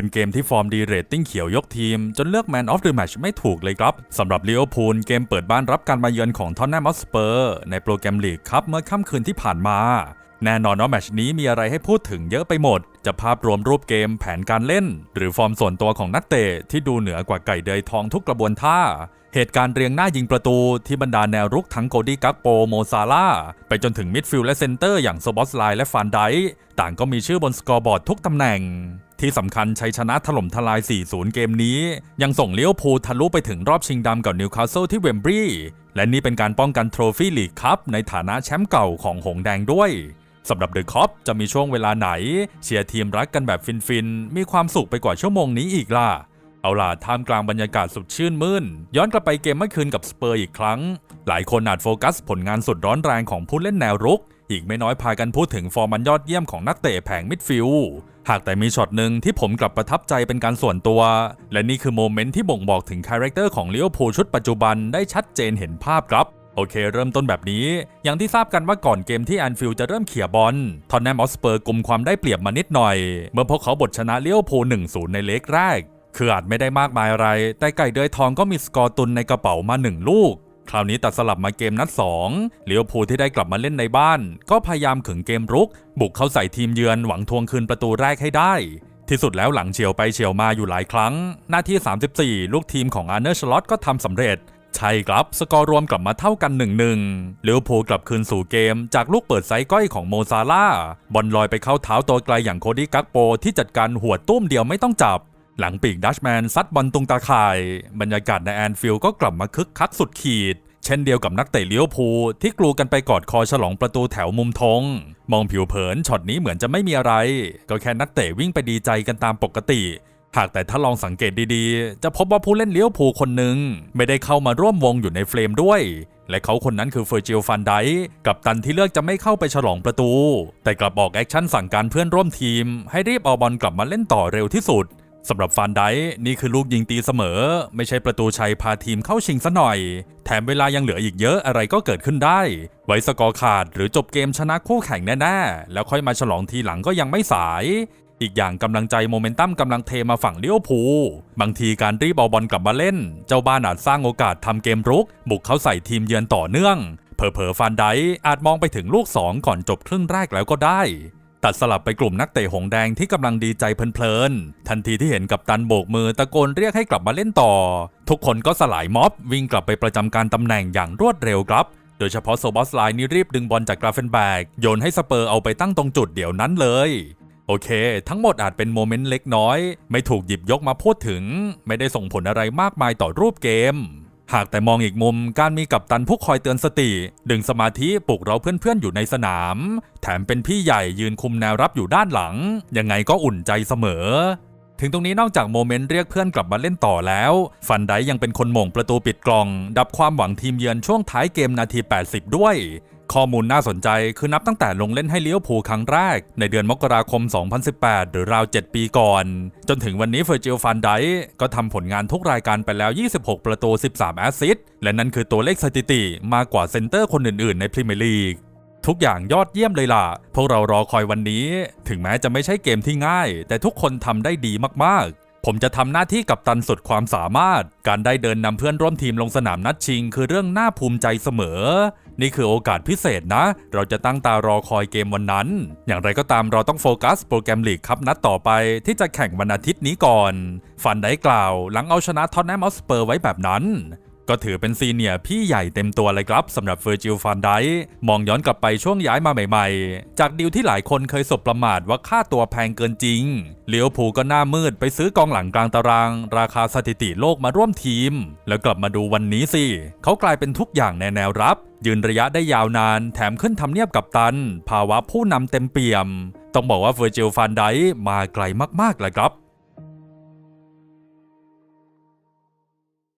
เป็นเกมที่ฟอร์มดีเรตติ้งเขียวยกทีม จนเลือก Man of the Match ไม่ถูกเลยครับสำหรับลิเวอร์พูลเกมเปิดบ้านรับการมาเยือนของทอนแนมอสเปอร์ในโปรแกรมลีกครับเมื่อค่ำคืนที่ผ่านมาแน่นอนว่าแมชนี้มีอะไรให้พูดถึงเยอะไปหมด จะภาพรวมรูปเกมแผนการเล่น หรือฟอร์มส่วนตัวของนักเตะที่ดูเหนือกว่าไก่เดยทองทุกกระบวนท่า เหตุการณ์เรียงหน้ายิงประตูที่บรรดาแนวรุกทั้งโกดี้กักโปโมซาลาไปจนถึงมิดฟิลด์และเซนเตอร์อย่างโซบอสไลและฟานไดต่างก็มีชื่อบนสกอร์บอร์ดทุกตำแหน่ง ที่สำคัญชัยชนะถล่มทลาย 4-0 เกมนี้ ยังส่งเลี้ยวภูลทะลุไปถึงรอบชิงดำกับนิวคาสเซิลที่เวมบรีย์และนี่เป็นการป้องกันโทรฟี่ลีกคัพในฐานะแชมป์เก่าของหงแดงด้วยสำหรับเดอะคอปจะมีช่วงเวลาไหน เชียร์ทีมรักกันแบบฟินๆ มีความสุขไปกว่าชั่วโมงนี้อีกล่ะ เอาล่ะท่ามกลางบรรยากาศสุดชื่นมื่น ย้อนกลับไปเกมเมื่อคืนกับสเปอร์อีกครั้ง หลายคนอาจโฟกัสผลงานสุดร้อนแรงของผู้เล่นแนวรุก อีกไม่น้อยพากันพูดถึงฟอร์มันยอดเยี่ยมของนักเตะแผงมิดฟิลด์หากแต่มีช็อตหนึ่งที่ผมกลับประทับใจเป็นการส่วนตัว และนี่คือโมเมนต์ที่บ่งบอกถึงคาแรคเตอร์ของเลิเวพูชุดปัจจุบันได้ชัดเจนเห็นภาพครับโอเค เริ่มต้นแบบนี้ อย่างที่ทราบกันว่าก่อนเกมที่แอนฟิลจะเริ่มเขี่ยบอลทอนแนมออสเปอร์กลุ่มความได้เปรียบมานิดหน่อย เมื่อพวกเขาบทชนะเลี้ยวโพล1-0ในเล็กแรก คืออาจไม่ได้มากมายอะไร แต่ไก่เดือยทองก็มีสกอร์ตุนในกระเป๋ามา1ลูก คราวนี้ตัดสลับมาเกมนัด2เลี้ยวโพลที่ได้กลับมาเล่นในบ้าน ก็พยายามขึงเกมรุก บุกเข้าใส่ทีมเยือนหวังทวงคืนประตูแรกให้ได้ ที่สุดแล้วหลังเฉียวไปเฉียวมาอยู่หลายครั้ง หน้าที่ 34 ลูกทีมของอาร์เนอร์ชลอตก็ทำสำเร็จใช่ครับ สกอร์รวมกลับมาเท่ากัน1-1ลิเวอร์พูลกลับคืนสู่เกม จากลูกเปิดไซก้อยของโมซาลาบอลลอยไปเข้าเท้าตัวไกลอย่างโคดี้กักโปที่จัดการหัวตุ้มเดียวไม่ต้องจับ หลังปีกดัชแมนซัดบอลตุงตาข่าย บรรยากาศในแอนฟิลด์ก็กลับมาคึกคักสุดขีด เช่นเดียวกับนักเตะเลี้ยวภูที่กลูกันไปกอดคอฉลองประตูแถวมุมธงมองผิวเผินช็อตนี้เหมือนจะไม่มีอะไร ก็แค่นักเตะวิ่งไปดีใจกันตามปกติ หากแต่ถ้าลองสังเกตดีๆ จะพบว่าผู้เล่นเลี้ยวภูคนหนึ่งไม่ได้เข้ามาร่วมวงอยู่ในเฟรมด้วยและเขาคนนั้นคือเฟอร์จิลฟันไดกับตันที่เลือกจะไม่เข้าไปฉลองประตู แต่กลับบอกแอคชั่นสั่งการเพื่อนร่วมทีม ให้รีบเอาบอลกลับมาเล่นต่อเร็วที่สุด สำหรับฟานไดนี่คือลูกยิงตีเสมอ ไม่ใช่ประตูชัยพาทีมเข้าชิงซะหน่อย แถมเวลายังเหลืออีกเยอะอะไรก็เกิดขึ้นได้ ไว้สกอร์ขาดหรือจบเกมชนะคู่แข่งแน่ๆ แล้วค่อยมาฉลองทีหลังก็ยังไม่สาย อีกอย่างกำลังใจโมเมนตัมกำลังเทมาฝั่งเลี้ยวภูบางทีการรีบเอาบอลกลับมาเล่น เจ้าบ้านอาจสร้างโอกาสทำเกมรุก บุกเข้าใส่ทีมเยือนต่อเนื่องเผลอๆฟานไดอาจมองไปถึงลูก 2 ก่อนจบครึ่งแรกแล้วก็ได้ ตัดสลับไปกลุ่มนักเตะหงแดงที่กำลังดีใจเพลินๆ ทันทีที่เห็นกับตันโบกมือตะโกนเรียกให้กลับมาเล่นต่อ ทุกคนก็สลายม็อบ วิ่งกลับไปประจำการตำแหน่งอย่างรวดเร็วครับ โดยเฉพาะโซบอสไลน์นี่รีบดึงบอลจากกราเฟนแบกโยนให้สเปอร์เอาไปตั้งตรงจุดเดี๋ยวนั้นเลยโอเค ทั้งหมดอาจเป็นโมเมนต์เล็กน้อย ไม่ถูกหยิบยกมาพูดถึง ไม่ได้ส่งผลอะไรมากมายต่อรูปเกม หากแต่มองอีกมุมการมีกัปตันผู้คอยเตือนสติ ดึงสมาธิปลุกเราเพื่อนๆอยู่ในสนาม แถมเป็นพี่ใหญ่ยืนคุมแนวรับอยู่ด้านหลัง ยังไงก็อุ่นใจเสมอ ถึงตรงนี้นอกจากโมเมนต์เรียกเพื่อนกลับมาเล่นต่อแล้ว ฟันไดยังเป็นคนหม่งประตูปิดกล่อง ดับความหวังทีมเยือนช่วงท้ายเกมนาที 80 ด้วย ข้อมูลน่าสนใจคือนับตั้งแต่ลงเล่นให้เลี้ยวภูครั้งแรก ในเดือนมกราคม 2018 หรือราว 7 ปีก่อน จนถึงวันนี้เฟอร์จิลฟันไดก็ทำผลงานทุกรายการไปแล้ว 26 ประตู 13 แอสซิสต์และนั่นคือตัวเลขสถิติมากกว่าเซนเตอร์คนอื่นๆ ในพรีเมียร์ลีกทุกอย่างยอดเยี่ยมเลยล่ะ พวกเรารอคอยวันนี้ ถึงแม้จะไม่ใช่เกมที่ง่าย แต่ทุกคนทำได้ดีมากๆ ผมจะทำหน้าที่กับตันสุดความสามารถ การได้เดินนำเพื่อนร่วมทีมลงสนามนัดชิง คือเรื่องน่าภูมิใจเสมอ นี่คือโอกาสพิเศษนะ เราจะตั้งตารอคอยเกมวันนั้น อย่างไรก็ตามเราต้องโฟกัสโปรแกรมลีกครับนัดต่อไปที่จะแข่งวันอาทิตย์นี้ก่อน ฟันได้กล่าว หลังเอาชนะท็อตแนมออสเปอร์ไว้แบบนั้น ก็ถือเป็นซีเนียร์พี่ใหญ่เต็มตัวเลยครับสำหรับเฟอร์จิลฟันไดมองย้อนกลับไปช่วงย้ายมาใหม่ๆ จากดีลที่หลายคนเคยสบประมาทว่าค่าตัวแพงเกินจริงเลี้ยวผูก็หน้ามืดไปซื้อกองหลังกลางตาราง ราคาสถิติโลกมาร่วมทีม แล้วกลับมาดูวันนี้สิเขากลายเป็นทุกอย่างในแนวรับ ยืนระยะได้ยาวนาน แถมขึ้นทำเนียบกับตัน ภาวะผู้นำเต็มเปี่ยม ต้องบอกว่าเฟอร์จิลฟันไดมาไกลมากๆเลยครับ